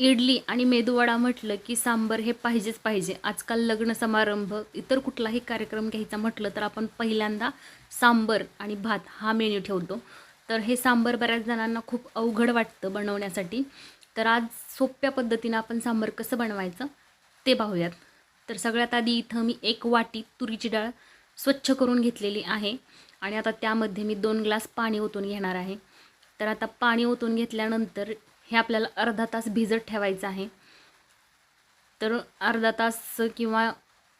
इडली आणि मेदूवडा म्हटलं की सांबर हे पाहिजेच पाहिजे. आजकाल लग्न समारंभ इतर कुठलाही कार्यक्रम घ्यायचा म्हटलं तर आपण पहिल्यांदा सांबर आणि भात हा मेन्यू ठेवतो. तर हे सांबर बऱ्याच जणांना खूप अवघड वाटतं बनवण्यासाठी. तर आज सोप्या पद्धतीनं आपण सांबर कसं बनवायचं ते पाहूयात. तर सगळ्यात आधी इथं मी एक वाटी तुरीची डाळ स्वच्छ करून घेतलेली आहे आणि आता त्यामध्ये मी दोन ग्लास पाणी ओतून घेणार आहे. तर आता पाणी ओतून घेतल्यानंतर हे आपल्याला अर्धा तास भिजत ठेवायचं आहे. तर अर्धा तास किंवा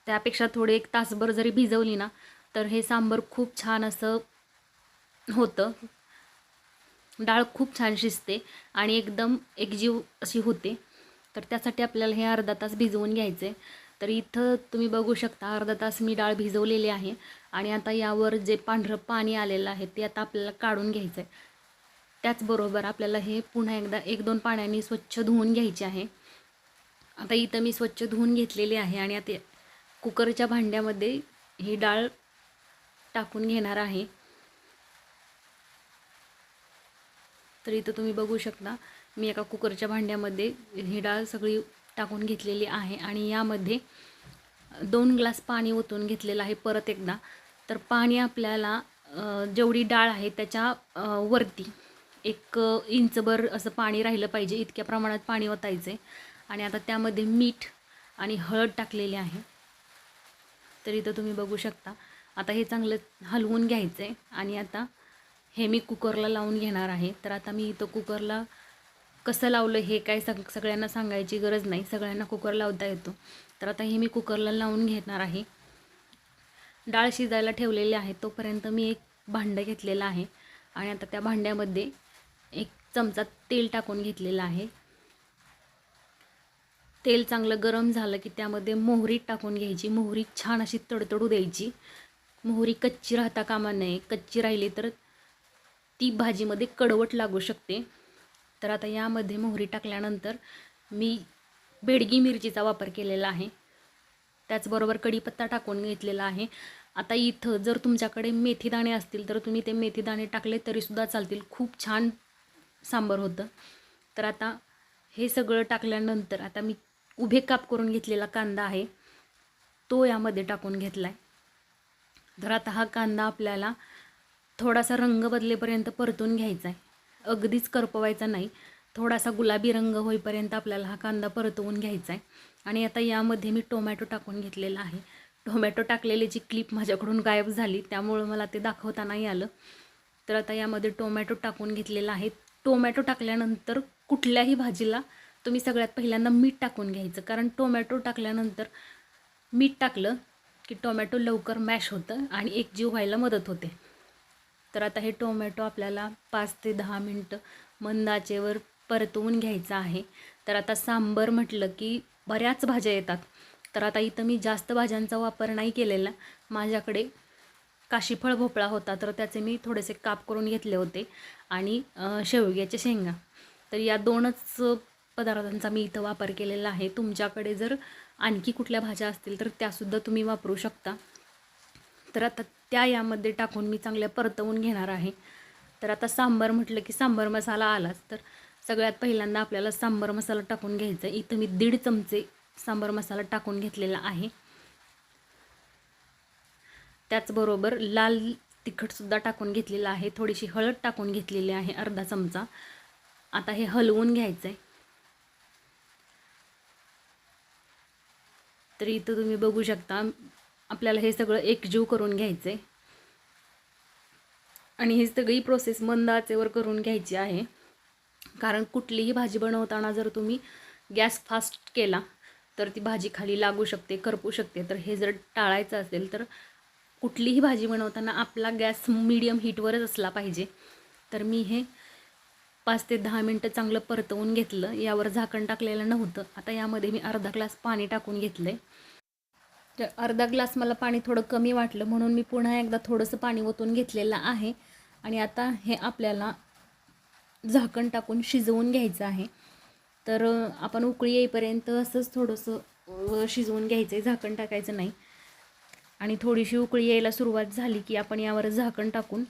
त्यापेक्षा थोडे एक तासभर जरी भिजवली ना तर हे सांबर खूप छान असं होतं. डाळ खूप छान शिजते आणि एकदम एकजीव अशी होते. तर त्यासाठी आपल्याला हे अर्धा तास भिजवून घ्यायचे. आहे तर इथं तुम्ही बघू शकता अर्धा तास मी डाळ भिजवलेली आहे आणि आता यावर जे पांढरं पाणी आलेलं आहे ते आता आपल्याला काढून घ्यायचं आहे त्याचबरोबर आपल्याला हे पुन्हा एकदा एक दोन पाण्याने स्वच्छ धुवून घ्यायचे आहे. आता इथं मी स्वच्छ धुवून घेतलेली आहे आणि आता कुकरच्या भांड्यामध्ये ही डाळ टाकून घेणार आहे. तर इथं तुम्ही बघू शकता मी एका कुकरच्या भांड्यामध्ये ही डाळ सगळी टाकून घेतलेली आहे आणि यामध्ये दोन ग्लास पाणी ओतून घेतलेलं आहे परत एकदा. तर पाणी आपल्याला जेवढी डाळ आहे त्याच्या वरती एक इंचभर असं पाणी राहिलं पाहिजे इतक्या प्रमाणात पाणी ओतायचं आहे आणि आता त्यामध्ये मीठ आणि हळद टाकलेली आहे. तर इथं तुम्ही बघू शकता. आता हे चांगलं हलवून घ्यायचं आहे आणि आता हे मी कुकरला लावून घेणार आहे. तर आता मी इथं कुकरला कसं लावलं हे काय सग सगळ्यांना सांगायची गरज नाही. सगळ्यांना कुकर लावता येतो. तर आता हे मी कुकरला लावून घेणार आहे. डाळ शिजायला ठेवलेली आहे. तोपर्यंत मी एक भांडं घेतलेलं आहे. आणि आता त्या भांड्यामध्ये एक चमचा तेल टाकून घेतलेलं आहे. तेल चांगलं गरम झालं की त्यामध्ये मोहरी टाकून घ्यायची. मोहरी छान अशी तडतडू द्यायची. मोहरी कच्ची राहता कामा नये. कच्ची राहिली तर ती भाजीमध्ये कडवट लागू शकते. तर आता यामध्ये मोहरी टाकल्यानंतर मी बेडगी मिरचीचा वापर केलेला आहे. त्याचबरोबर कढीपत्ता टाकून घेतलेला आहे. आता इथं जर तुमच्याकडे मेथीदाणे असतील तर तुम्ही ते मेथीदाणे टाकले तरीसुद्धा चालतील. खूप छान सांबर होतं. तर आता हे सगळं टाकल्यानंतर आता मी उभे काप करून घेतलेला कांदा आहे तो यामध्ये टाकून घेतला आहे तर आता हा कांदा आपल्याला थोडासा रंग बदलेपर्यंत परतून घ्यायचा आहे अगदीच करपवायचा नाही. थोडासा गुलाबी रंग होईपर्यंत आपल्याला हा कांदा परतवून घ्यायचा आहे आणि आता यामध्ये मी टोमॅटो टाकून घेतलेला आहे. टोमॅटो टाकलेली क्लिप माझ्याकडून गायब झाली त्यामुळं मला ते दाखवता नाही आलं. तर आता यामध्ये टोमॅटो टाकून घेतलेला आहे. टोमॅटो टाकल्यानंतर कुठल्याही भाजीला तुम्ही सगळ्यात पहिल्यांदा मीठ टाकून घ्यायचं. कारण टोमॅटो टाकल्यानंतर मीठ टाकलं की टोमॅटो लवकर मॅश होतं आणि एक जीव व्हायला मदत होते. तर आता हे टोमॅटो आपल्याला पाच ते दहा मिनटं मंदाचेवर परतवून घ्यायचं आहे. तर आता सांबर म्हटलं की बऱ्याच भाज्या येतात. तर आता इथं मी जास्त भाज्यांचा वापर नाही केलेला. माझ्याकडे काशीफळ भोपळा होता तर त्याचे मी थोडेसे काप करून घेतले होते. आणि शेवग्याचे शेवग्याच्या शेंगा. तर या दोनच पदार्थांचा मी इथं वापर केलेला आहे. तुमच्याकडे जर आणखी कुठल्या भाज्या असतील तर त्यासुद्धा तुम्ही वापरू शकता. तर आता त्या यामध्ये टाकून मी चांगल्या परतवून घेणार आहे. तर आता सांबार म्हटलं की सांबार मसाला आलाच. तर सगळ्यात पहिल्यांदा आपल्याला सांबार मसाला टाकून घ्यायचा आहे इथं मी दीड चमचे सांबार मसाला टाकून घेतलेला आहे. त्याचबरोबर लाल तिखटसुद्धा टाकून घेतलेलं आहे. थोडीशी हळद टाकून घेतलेली आहे अर्धा चमचा. आता हे हलवून घ्यायचं आहे तर इथं तुम्ही बघू शकता आपल्याला हे सगळं एकजीव करून घ्यायचं आहे आणि ही सगळी प्रोसेस मंद आचेवर करून घ्यायची आहे. कारण कुठलीही भाजी बनवताना जर तुम्ही गॅस फास्ट केला तर ती भाजी खाली लागू शकते करपू शकते. तर हे जर टाळायचं असेल तर कुठलीही भाजी बनवताना आपला गॅस मीडियम हीटवरच असला पाहिजे. तर मी हे पाच ते दहा मिनटं चांगलं परतवून घेतलं. यावर झाकण टाकलेलं नव्हतं. आता यामध्ये मी अर्धा ग्लास पाणी टाकून घेतलं आहे तर अर्धा ग्लास मला पाणी थोडं कमी वाटलं. म्हणून मी पुन्हा एकदा थोडंसं पाणी ओतून घेतलेलं आहे. आणि आता हे आपल्याला झाकण टाकून शिजवून घ्यायचं आहे. तर आपण उकळी येईपर्यंत असंच थोडंसं शिजवून घ्यायचं आहे झाकण टाकायचं नाही. आणि थोडीशी उकळी यायला सुरुवात झाली की आपण यावर झाकण टाकून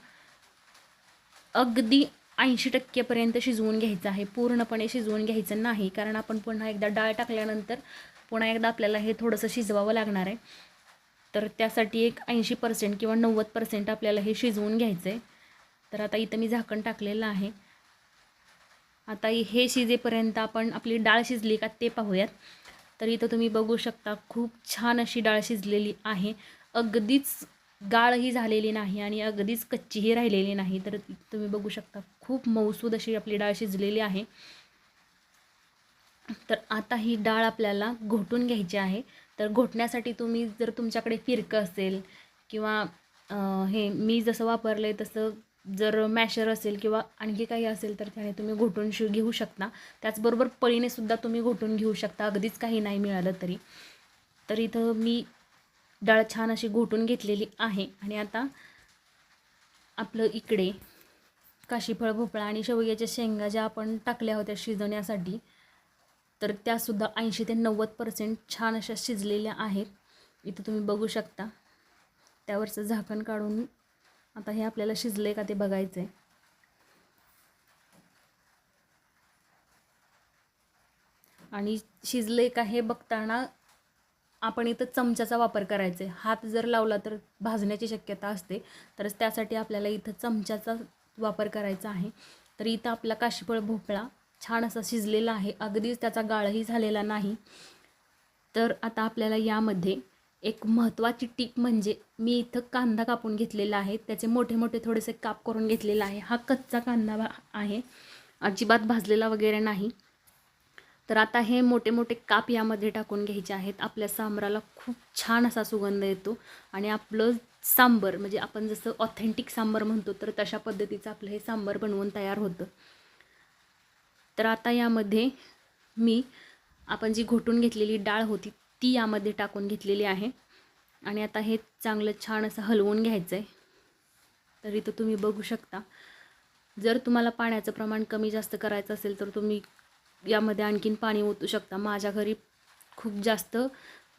अगदी ऐंशी टक्केपर्यंत शिजवून घ्यायचं आहे. पूर्णपणे शिजवून घ्यायचं नाही कारण आपण पुन्हा एकदा डाळ टाकल्यानंतर पुन्हा एकदा आपल्याला हे थोडंसं शिजवावं लागणार आहे. तर त्यासाठी एक ऐंशी पर्सेंट किंवा नव्वद पर्सेंट आपल्याला हे शिजवून घ्यायचं आहे तर आता इथं मी झाकण टाकलेलं आहे. आता हे शिजेपर्यंत आपण आपली डाळ शिजली का ते पाहूयात. तर इथं तुम्ही बघू शकता खूप छान अशी डाळ शिजलेली आहे. अगदीच गाळही झालेली नाही आणि अगदीच कच्चीही राहिलेली नाही. तर तुम्ही बघू शकता खूप मौसूद अशी आपली डाळ शिजलेली आहे. तर आता ही डाळ आपल्याला घोटून घ्यायची आहे. तर घोटण्यासाठी तुम्ही जर तुमच्याकडे फिरकं असेल किंवा हे मी जसं वापरलं आहे तसं जर मॅशर असेल किंवा आणखी काही असेल तर त्याने तुम्ही घोटून शि घेऊ शकता. त्याचबरोबर पळीने सुद्धा तुम्ही घोटून घेऊ शकता. अगदीच काही नाही मिळालं तरी. तर इथं मी डाळ छान अशी घोटून घेतलेली आहे. आणि आता आपलं इकडे काशीफळ भोपळा आणि शेवग्याच्या शेंगा ज्या आपण टाकल्या होत्या शिजवण्यासाठी तर त्यासुद्धा ऐंशी ते नव्वद पर्सेंट छान अशा शिजलेल्या आहेत. इथं तुम्ही बघू शकता. त्यावरचं झाकण काढून आता हे आपल्याला शिजलं आहे का ते बघायचं आहे आणि शिजलं आहे का हे बघताना आपण इथं चमच्याचा वापर करायचा आहे हात जर लावला तर भाजण्याची शक्यता असते. तर त्यासाठी आपल्याला इथं चमच्याचा वापर करायचा आहे. तर इथं आपला काशीफळ भोपळा छान असा शिजलेला आहे. अगदीच त्याचा गाळही झालेला नाही. तर आता आपल्याला यामध्ये एक महत्त्वाची टीप म्हणजे मी इथं कांदा कापून घेतलेला आहे. त्याचे मोठे मोठे थोडेसे काप करून घेतलेला आहे. हा कच्चा कांदा आहे. अजिबात भाजलेला वगैरे नाही. तर आता हे मोठे मोठे काप यामध्ये टाकून घ्यायचे आहेत. आपल्या सांबराला खूप छान असा सुगंध येतो. आणि आपलं सांबर म्हणजे आपण जसं ऑथेंटिक सांबर म्हणतो तर तशा पद्धतीचं आपलं हे सांबर बनवून तयार होतं. तर आता यामध्ये मी आपण जी घोटून घेतलेली डाळ होती ती यामध्ये टाकून घेतलेली आहे. आणि आता हे चांगलं छान असं हलवून घ्यायचं आहे तर इथं तुम्ही बघू शकता. जर तुम्हाला पाण्याचं प्रमाण कमी जास्त करायचं असेल तर तुम्ही यामध्ये आणखीन पाणी ओतू शकता. माझ्या घरी खूप जास्त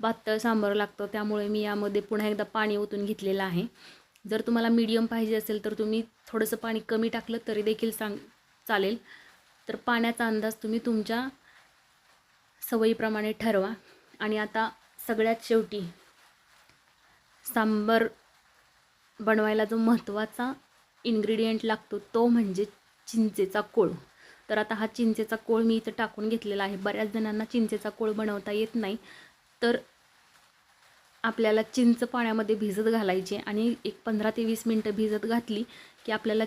पातळ सांबार लागतं त्यामुळे मी यामध्ये पुन्हा एकदा पाणी ओतून घेतलेलं आहे. जर तुम्हाला मीडियम पाहिजे असेल तर तुम्ही थोडंसं पाणी कमी टाकलं तरी देखील सांग चालेल. तर पाण्याचा अंदाज तुम्ही तुमच्या सवयीप्रमाणे ठरवा. आणि आता सगळ्यात शेवटी सांबर बनवायला जो महत्त्वाचा इन्ग्रेडियंट लागतो तो म्हणजे चिंचेचा कोळ. तर आता हा चिंचेचा कोळ मी इथं टाकून घेतलेला आहे. बऱ्याच जणांना चिंचेचा कोळ बनवता येत नाही. तर आपल्याला चिंच पाण्यामध्ये भिजत घालायची आणि एक पंधरा ते वीस मिनटं भिजत घातली की आपल्याला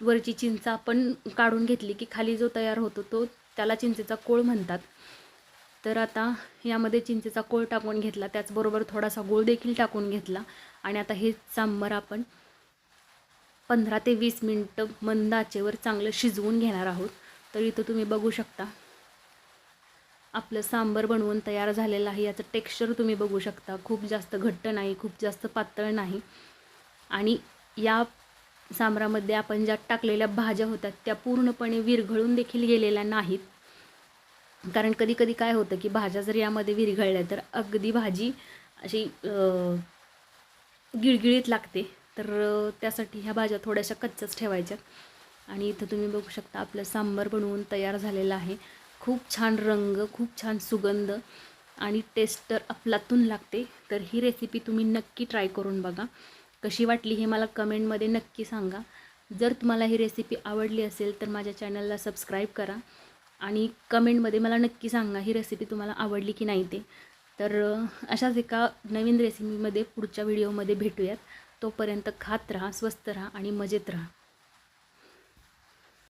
वरची चिंच आपण काढून घेतली की खाली जो तयार होतो तो त्याला चिंचेचा कोळ म्हणतात. तर आता यामध्ये चिंचेचा कोळ टाकून घेतला. त्याचबरोबर थोडासा गोळ देखील टाकून घेतला. आणि आता हे सांबर आपण पंधरा ते वीस मिनटं मंद आचेवर चांगलं शिजवून घेणार आहोत. तर इथं तुम्ही बघू शकता. आपलं सांबर बनवून तयार झालेलं आहे. याचं टेक्स्चर तुम्ही बघू शकता. खूप जास्त घट्ट नाही खूप जास्त पातळ नाही. आणि या सांबरामध्ये आपण ज्या टाकलेल्या भाज्या होत्या त्या पूर्णपणे विरघळून देखील गेलेल्या नाहीत. कारण कधी कधी काय होतं की भाज्या जर यामध्ये विरघळल्या तर अगदी भाजी अशी गिळगिळीत लागते. तर त्यासाठी ह्या भाज्या थोड्याशा कच्च्याच ठेवायच्या. आणि इथं तुम्ही बघू शकता आपलं सांबार बनवून तयार झालेलं आहे. खूप छान रंग खूप छान सुगंध आणि टेस्ट तर अफलातून लागते. तर ही रेसिपी तुम्ही नक्की ट्राय करून बघा. कशी वाटली हे मला कमेंटमध्ये नक्की सांगा. जर तुम्हाला ही रेसिपी आवडली असेल तर माझ्या चॅनलला सबस्क्राईब करा. आणि कमेंटमध्ये मला नक्की सांगा ही रेसिपी तुम्हाला आवडली की नाही ते. तर अशाच एका नवीन रेसिपीमध्ये पुढच्या व्हिडिओमध्ये भेटूयात. तोपर्यंत खात राहा स्वस्त राहा आणि मजेत राहा.